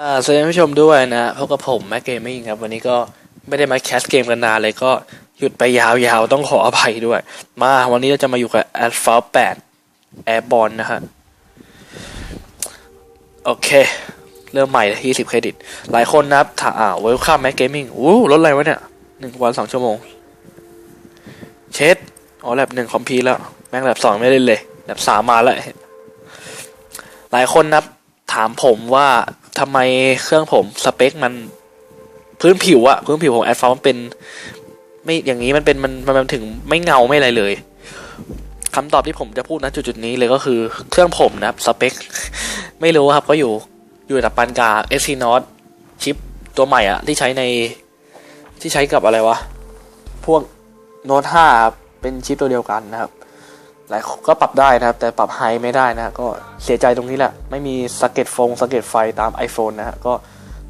อ่าสวัสดีผู้ชมด้วยนะพบกับผมแม็กเกมมิ่งครับ วันนี้ก็ไม่ได้มาแคสเกมกันนานเลยก็หยุดไปยาวๆ ต้องขออภัยด้วย มาวันนี้เราจะมาอยู่กับ a s p h a l t 8 Airborne นะฮะ โอเค เริ่มใหม่ที่10เครดิต หลายคนนะครับถามอ่าเวลคัมแม็กเกมมิ่งอู้รถอะไรวะเนี่ยหนึ่งวันสองชั่วโมง เช็ดอ๋อแลบหนึ่งคอมพีแล้ว แม่งแลบสองไม่เล่นเลยแลบสามมาแล้ว หลายคนนะครับถามผมว่า ทำไมเครื่องผมสเปคมันพื้นผิวอะพื้นผิวของแอดฟอมันเป็น ไม่อย่างนี้มันเป็นมันมันถึงไม่เงาไม่อะไรเลยคำตอบที่ผมจะพูดนะจุดๆนี้เลยก็คือเครื่องผมนะครับสเปค ไม่รู้ครับก็อยู่อยู่ระดับปานกลาง SC North ชิปตัวใหม่อะที่ใช้ในที่ใช้กับอะไรวะ พวกโน้ต5ครับเป็นชิปตัวเดียวกันนะครับ หลายก็ปรับได้นะครับ แต่ปรับไฮไม่ได้นะก็เสียใจตรงนี้แหละ ไม่มีสเก็ตฟงสเก็ตไฟตาม iPhone นะฮะก็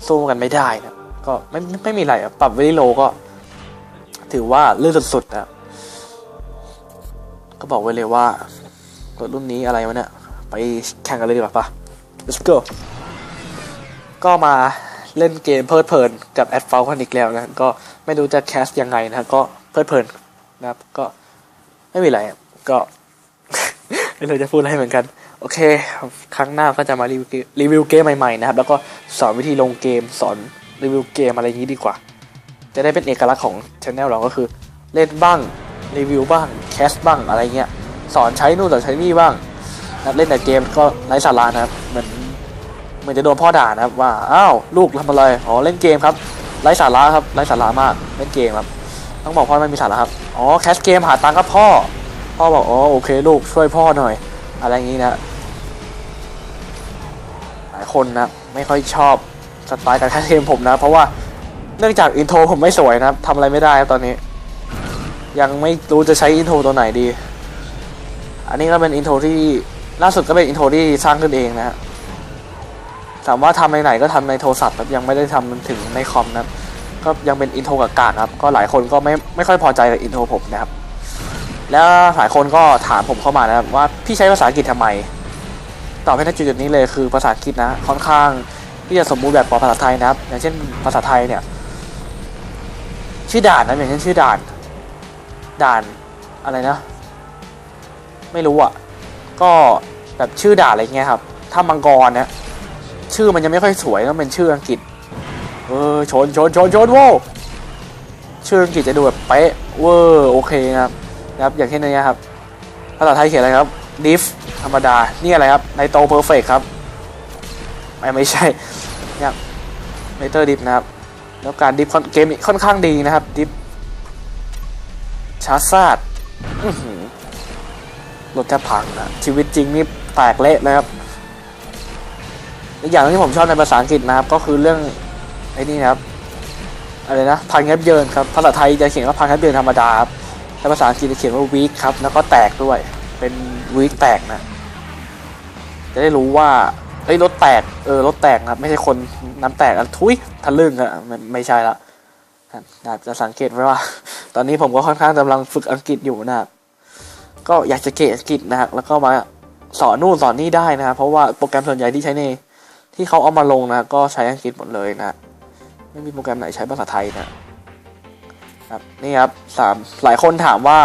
สู้กันไม่ได้นะก็ไม่ไม่มีอะไรปรับเวลิโลก็ ถือว่าลื่นสุดๆนะก็บอกไว้เลยว่ารถรุ่นนี้อะไรวะเนี่ยไปแข่งกันเลยดีกว่าปะ let's go ก็มาเล่นเกมเพลิดเพลินกับแอดฟาวกันอีกแล้วนะก็ไม่รู้จะแคสยังไงนะก็เพลิดเพลินนะครับก็ไม่มีอะไรก็ ไม่รู้จะพูดอะไรเหมือนกัน โอเค ครั้งหน้าก็จะมารีวิวเกมรีวิวเกมใหม่ๆนะครับ แล้วก็สอนวิธีลงเกมสอนรีวิวเกมอะไรอย่างนี้ดีกว่า จะได้เป็นเอกลักษณ์ของช anel เราก็คือ เล่นบ้างรีวิวบ้างแคสบ้างอะไรเงี้ยสอนใช้นู่นสอนใช้นี่บ้างนะเล่นแต่เกมก็ไร้สาระนะครับเหมือนเหมือนจะโดนพ่อด่านะครับว่าอ้าวลูกทำอะไรอ๋อเล่นเกมครับไร้สาระครับไร้สาระมากเล่นเกมครับต้องบอกพ่อไม่มีสาระครับอ๋อแคสเกมหาตังค์ครับพ่อ พ่อบอกอ๋อโอเคลูกช่วยพ่อหน่อย อะไรอย่างนี้นะ หลายคนนะไม่ค่อยชอบสไตล์การแคสเกมผมนะ เพราะว่าเนื่องจากอินโทรผมไม่สวยนะครับทำอะไรไม่ได้ครับตอนนี้ ยังไม่รู้จะใช้อินโทรตัวไหนดี อันนี้ก็เป็นอินโทรที่ล่าสุดก็เป็นอินโทรที่สร้างขึ้นเองนะฮะถามว่าทำในไหนก็ทำในโทรศัพท์ครับยังไม่ได้ทำถึงในคอมนะครับก็ยังเป็นอินโทรกากๆครับ ก็หลายคนก็ไม่ไม่ค่อยพอใจกับอินโทรผมนะครับ แล้วหลายคนก็ถามผมเข้ามานะครับว่าพี่ใช้ภาษาอังกฤษทำไม ตอบให้ในจุดนี้เลยคือภาษาอังกฤษนะค่อนข้างที่จะสมบูรณ์แบบกว่าภาษาไทยนะครับ อย่างเช่นภาษาไทยเนี่ย ชื่อด่านนะอย่างเช่นชื่อด่าน ด่านอะไรนะ ไม่รู้อะ ก็แบบชื่อด่านอะไรเงี้ยครับ ถ้ามังกรเนี่ยชื่อมันยังไม่ค่อยสวยต้องเป็นชื่ออังกฤษ เออชนชนชนชนโว้ชื่ออังกฤษจะดูแบบเป๊ะเวอร์โอเคนะครับ นะครับอย่างเช่นนี้ครับภาษาไทยเขียนอะไรครับ diff ธรรมดา นี่อะไรครับในโต perfect ครับ ไม่ไม่ใช่เนี่ยเมเตอร์ดิฟนะครับ แล้วการดิฟเกมค่อนข้างดีนะครับดิฟชาร์ซาดหือรถแทบพังนะชีวิตจริงนี่แตกเละเลยครับอีกอย่างที่ผมชอบในภาษาอังกฤษนะครับ ก็คือเรื่องไอ้นี่นะครับอะไรนะพังยับเยินครับภาษาไทยจะเขียนว่าพังยับเยินธรรมดาครับ แต่ภาษาอังกฤษจะเขียนว่า weak ครับ แล้วก็แตกด้วย เป็น weak แตกนะ จะได้รู้ว่าเอ้ยรถแตก เออรถแตกนะครับ ไม่ใช่คนน้ำแตกอันทุยทะลึ่งอะไม่ไม่ใช่ละนะครับจะสังเกตไว้ว่า ตอนนี้ผมก็ค่อนข้างกำลังฝึกอังกฤษอยู่นะครับก็อยากจะเก่งอังกฤษนะครับแล้วก็มาสอนนู่นสอนนี่ได้นะครับเพราะว่าโปรแกรมส่วนใหญ่ที่ใช้ในที่เขาเอามาลงนะก็ใช้อังกฤษหมดเลยนะ ไม่มีโปรแกรมไหนใช้ภาษาไทยนะ ครับนี่ครับสามหลายคนถามว่า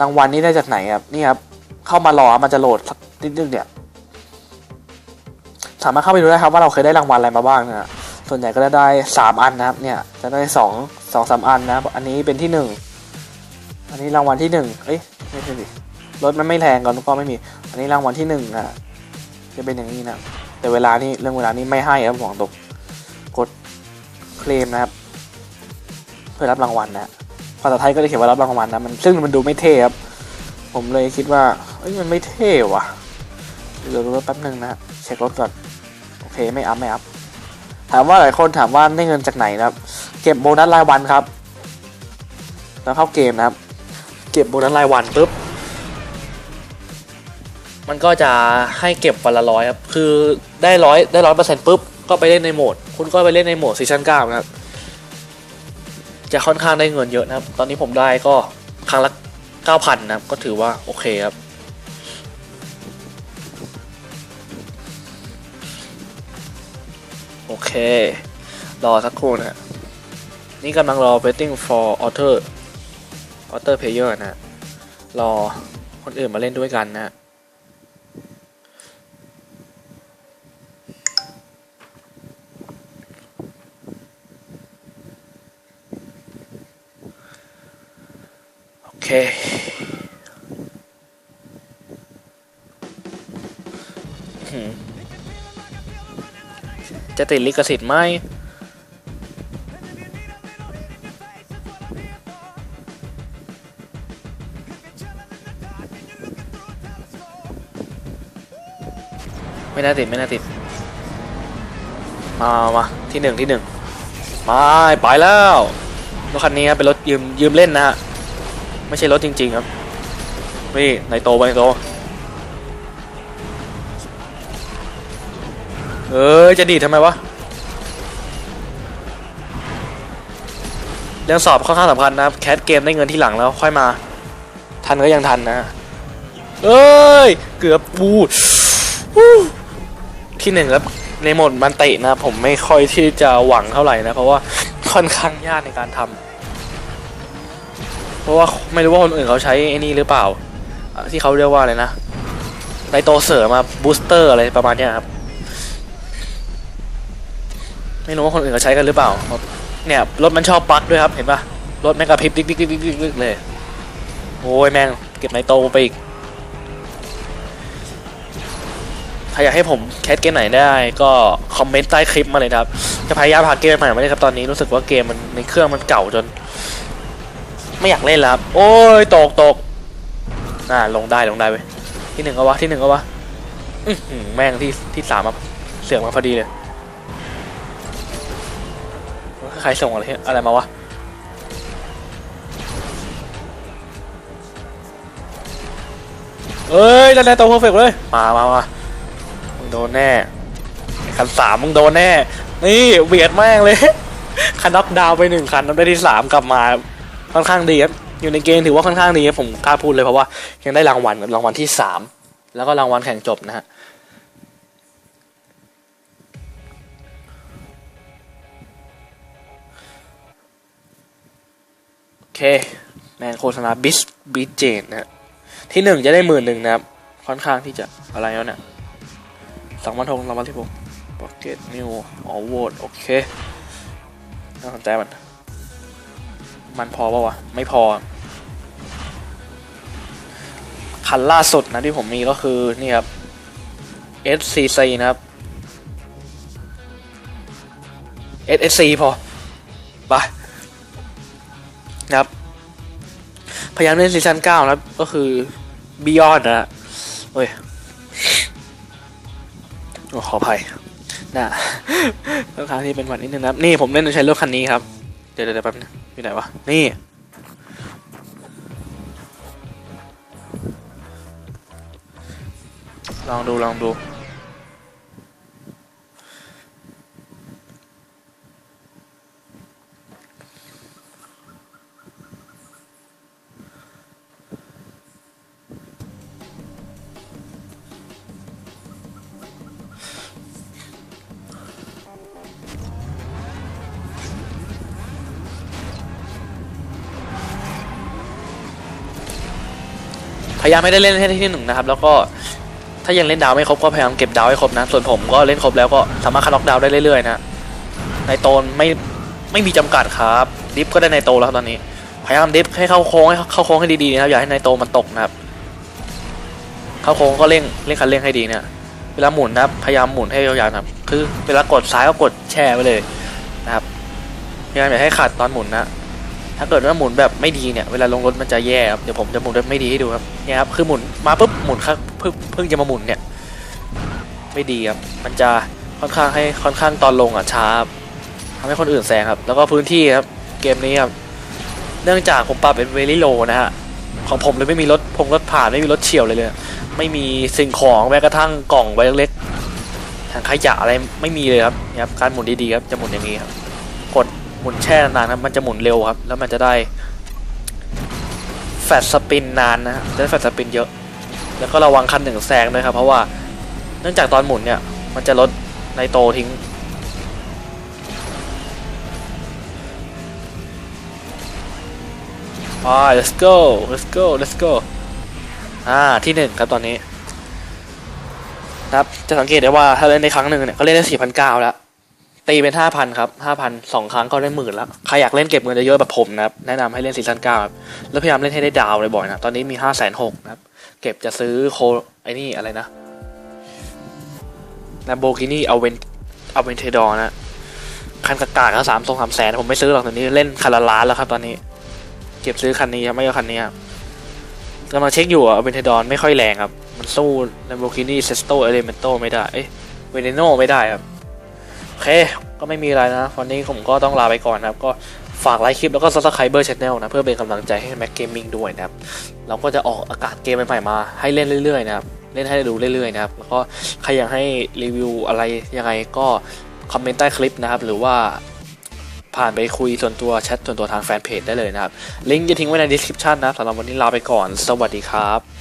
รางวัลนี้ได้จากไหนครับนี่ครับเข้ามารอมันจะโหลดสักนิดนึงเนี่ยสามารถเข้าไปดูได้ครับว่าเราเคยได้รางวัลอะไรมาบ้างนะส่วนใหญ่ก็จะได้สามอันนะครับ เนี่ยจะได้สองสองสามอันนะครับอันนี้เป็นที่หนึ่งอันนี้รางวัลที่หนึ่งเอ้ยไม่ใช่ดิรถมันไม่แรงก่อนก็ไม่มี อันนี้รางวัลที่หนึ่งนะจะเป็นอย่างนี้นะแต่เวลานี้เรื่องเวลานี้ไม่ให้ครับหวังตกกดเคลมนะครับ เพื่อรับรางวัลนะภาษาไทยก็จะเขียนว่ารับรางวัลนะมันซึ่งมันดูไม่เท่ครับ ผมเลยคิดว่าเอ้ยมันไม่เท่ว่ะเดี๋ยวดูแป๊บนึงนะฮะเช็ครถก่อนโอเคไม่อัพไม่อัพถามว่าหลายคนถามว่าได้เงินจากไหนนะครับ เก็บโบนัสรายวันครับ แล้วเข้าเกมนะครับ เก็บโบนัสรายวันปุ๊บมันก็จะให้เก็บวันละร้อยครับ คือได้ร้อยได้ร้อยเปอร์เซ็นต์ปุ๊บ ก็ไปเล่นในโหมด คุณก็ไปเล่นในโหมดซีซั่นเก้านะครับ จะค่อนข้างได้เงินเยอะนะครับ ตอนนี้ผมได้ก็ครั้งละ9,000นะครับ ก็ถือว่าโอเคครับ โอเค รอสักครู่นะ นี่กำลังรอ waiting for author author player นะฮะรอคนอื่นมาเล่นด้วยกันนะฮะ โอ เค จะติดลิขสิทธิ์ไหมไม่น่าติด ไม่น่าติด มามาที่หนึ่งที่หนึ่งมาไปแล้วรถคันนี้ครับเป็นรถยืมยืมเล่นนะฮะ ไม่ใช่รถจริง ๆ ครับ นี่ในโตไปโต เออจะดีดทำไมวะ เรื่องสอบค่อนข้างสำคัญนะครับ แคสเกมได้เงินที่หลังแล้วค่อยมา ทันก็ยังทันนะ เอ้ย เกือบบูวู้ที่หนึ่งครับในโหมดมันเตะนะผมไม่ค่อยที่จะหวังเท่าไหร่นะ เพราะว่าค่อนข้างยากในการทำ เพราะว่าไม่รู้ว่าคนอื่นเขาใช้ไอ้นี่หรือเปล่า ที่เขาเรียกว่าอะไรนะไนโตเสริมมาบูสเตอร์อะไรประมาณนี้ครับ ไม่รู้ว่าคนอื่นเขาใช้กันหรือเปล่า เนี่ยรถมันชอบบั๊กด้วยครับ เห็นปะรถแม่งกระพริบดิ๊กดิ๊กดิ๊กดิ๊กดิ๊กเลย โอ้ยแม่งเก็บไนโตไปอีกใครอยากให้ผมแคสเกมไหนได้ก็คอมเมนต์ใต้คลิปมาเลยครับ จะพยายามหาเกมใหม่มาเลยครับตอนนี้รู้สึกว่าเกมมันในเครื่องมันเก่าจน ไม่อยากเล่นแล้วครับ โอ้ยตกตกน่าลงได้ลงได้ไปที่หนึ่งก็วะที่หนึ่งก็วะอือแม่งที่ที่สามมาเสือกมาพอดีเลยใครส่งอะไรอะไรมาวะเอ้ยนั่นแหละตัวเพอร์เฟกเลยมามามามึงโดนแน่คันสามมึงโดนแน่ นี่เบียดแม่งเลยคันน็อกดาวไปหนึ่งคันแล้วได้ที่สามกลับมา ค่อนข้างดีครับอยู่ในเกมถือว่าค่อนข้างดีครับผมกล้าพูดเลยเพราะว่ายังได้รางวัลรางวัลที่สามแล้วก็รางวัลแข่งจบนะฮะโอเคแมนโฆษณาบิสบิเจนนะที่หนึ่งจะได้หมื่นหนึ่งนะครับ ค่อนข้างที่จะอะไรแล้วเนี่ยสองพันหกรางวัลที่หกพ็อกเก็ตนิวออโวตโอเคน่าสนใจมัน มันพอปะวะ ไม่พอ คันล่าสุดนะที่ผมมีก็คือ นี่ครับ SCC นะครับ SSC พอไปนะครับ พยายามเล่นซีซั่น9นะครับ ก็คือ Beyond นะฮะเฮ้ยขออภัยนะค่อนข้างที่เป็นหวัดนิดนึงนะครับ นี่ผมเล่นใช้รถคันนี้ครับ เดี๋ยวเดี๋ยวแป๊บนึง อยู่ไหนวะ นี่ ลองดู ลองดู ยายามไม่ได้เล่นให้ที่หนึ่งนะครับ แล้วก็ถ้ายังเล่นดาวไม่ครบก็พยายามเก็บดาวให้ครบนะ ส่วนผมก็เล่นครบแล้วก็สามารถคัล็อกดาวได้เรื่อยๆนะในโตนไม่ไม่มีจำกัดครับ ดิฟก็ได้ในโตแล้วตอนนี้ พยายามดิฟให้เข้าโค้งให้เข้าโค้งให้ดีๆนะครับอย่าให้ในโตมันตกนะครับ เข้าโค้งก็เร่งเร่งคันเร่งให้ดีเนะเวลาหมุนนะครับพยายามหมุนให้ยาวๆนะครับ คือเวลากดซ้ายก็กดแช่ไว้เลยนะครับพยายามอย่าให้ขาดตอนหมุนนะ ถ้าเกิดว่าหมุนแบบไม่ดีเนี่ยเวลาลงรถมันจะแย่ครับเดี๋ยวผมจะหมุนแบบไม่ดีให้ดูครับเนี่ยครับคือหมุนมาปุ๊บหมุนครับเพิ่งเพิ่งจะมาหมุนเนี่ยไม่ดีครับมันจะค่อนข้างให้ค่อนข้างตอนลงอะช้าครับทำให้คนอื่นแซงครับ แล้วก็พื้นที่ครับเกมนี้ครับเนื่องจากผมปรับเป็นเวลิโลนะฮะของผมเลยไม่มีรถพงรถผ่านไม่มีรถเฉียวเลยเลยไม่มีสิ่งของแม้กระทั่งกล่องใบเล็กๆถังขยะอะไรไม่มีเลยครับนี่ครับการหมุนดีๆครับจะหมุนอย่างนี้ครับ มุนแช่นานครับมันจะหมุนเร็วครับ แล้วมันจะได้แฟตสปินนานนะจะได้แฟตสปินเยอะ แล้วก็ระวังคันหนึ่งแซงด้วยครับ เพราะว่าเนื่องจากตอนหมุนเนี่ย มันจะลดในโตทิ้งไป let's go let's go let's go อ่าที่หนึ่งครับตอนนี้ ครับ จะสังเกตได้ว่าถ้าเล่นในครั้งหนึ่งเนี่ย ก็เล่นได้สี่พันเก้าแล้ว ตีเป็นห้าพันครับห้าพันสองครั้งก็ได้หมื่นแล้วใครอยากเล่นเก็บเงินเยอะๆแบบผมนะครับแนะนำให้เล่นซีซั่นเก้าครับแล้วพยายามเล่นให้ได้ดาวบ่อยๆนะตอนนี้มีห้าแสนหกนะครับเก็บจะซื้อโคไอ้นี่อะไรนะ Lamborghini Avent Aventador นะคันกากาก็สามสองสามแสนผมไม่ซื้อหรอกตอนนี้เล่นคันละล้านแล้วครับตอนนี้ เก็บซื้อคันนี้ไม่เอาคันนี้ครับกำลังเช็คอยู่อะเวนเทดอนไม่ค่อยแรงครับ มันสู้ Lamborghini Sesto Elemento ไม่ได้ เอ้ยเวเนโนไม่ได้ครับ โอเค ก็ไม่มีอะไรนะ วันนี้ผมก็ต้องลาไปก่อนนะครับ ก็ฝากไลค์คลิปแล้วก็ subscribe channel นะ เพื่อเป็นกำลังใจให้ Mac Gaming ด้วยนะครับ เราก็จะออกอากาศเกมใหม่ๆมาให้เล่นเรื่อยๆนะครับ เล่นให้ดูเรื่อยๆนะครับ แล้วก็ใครอยากให้รีวิวอะไรยังไงก็คอมเมนต์ใต้คลิปนะครับ หรือว่าผ่านไปคุยส่วนตัวแชทส่วนตัวทางแฟนเพจได้เลยนะครับ ลิงก์จะทิ้งไว้ใน description นะสำหรับวันนี้ลาไปก่อน สวัสดีครับ